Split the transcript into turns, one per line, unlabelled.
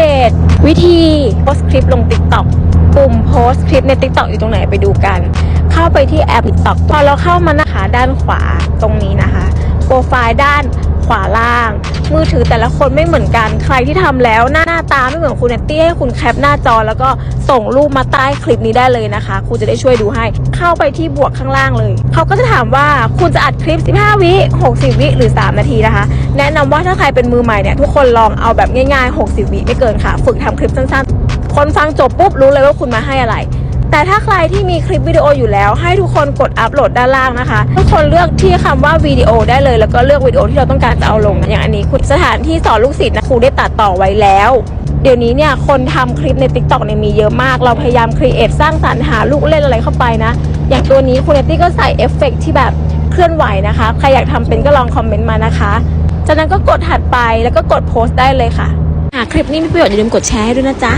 เดตวิธีโพสคลิปลง TikTok ปุ่มโพสคลิปใน t ิ k t o k อยู่ตรงไหนไปดูกัน เข้าไปที่แอป TikTok พอเราเข้ามานะคะด้านขวาตรงนี้นะคะ โปรไฟล์ด้านขวาล่าง มือถือแต่ละคนไม่เหมือนกัน ใครที่ทำแล้วหน้าหน้าตาไม่เหมือนคุณเนตตี้ให้คุณแคปหน้าจอ แล้วก็ส่งรูปมาใต้คลิปนี้ได้เลยนะคะครูจะได้ช่วยดูให้ เข้าไปที่บวกข้างล่างเลย เขาก็จะถามว่าคุณจะอัดคลิป 15 วิ 60 วิ หรือ 3 นาทีนะคะ แนะนำว่าถ้าใครเป็นมือใหม่เนี่ยทุกคนลองเอาแบบง่ายๆ 60 วิไม่เกินค่ะ ฝึกทำคลิปสั้นๆ คนฟังจบปุ๊บรู้เลยว่าคุณมาให้อะไร แต่ถ้าใครที่มีคลิปวิดีโออยู่แล้ว ให้ทุกคนกดอัปโหลดด้านล่างนะคะ ทุกคนเลือกที่คำว่าวิดีโอได้เลย แล้วก็เลือกวิดีโอที่เราต้องการจะเอาลง อย่างอันนี้คุณสถานที่สอนลูกศิษย์นะครูได้ตัดต่อไว้แล้ว เดี๋ยวนี้เนี่ยคนทำคลิปใน t ิ k t o k เนี่ยมีเยอะมาก เราพยายามครีเอทสร้างสรรค์หาลูกเล่นอะไรเข้าไปนะ อย่างตัวนี้คุณเนตตี้ก็ใส่เอฟเฟกต์ที่แบบเคลื่อนไหวนะคะ ใครอยากทำเป็นก็ลองคอมเมนต์มานะคะ จากนั้นก็กดถัดไปแล้วก็กดโพสต์ได้เลยค่ะหากคลิปนี้มีประโยชน์อย่าลืมกดแชร์ให้ด้วยนะจ๊ะ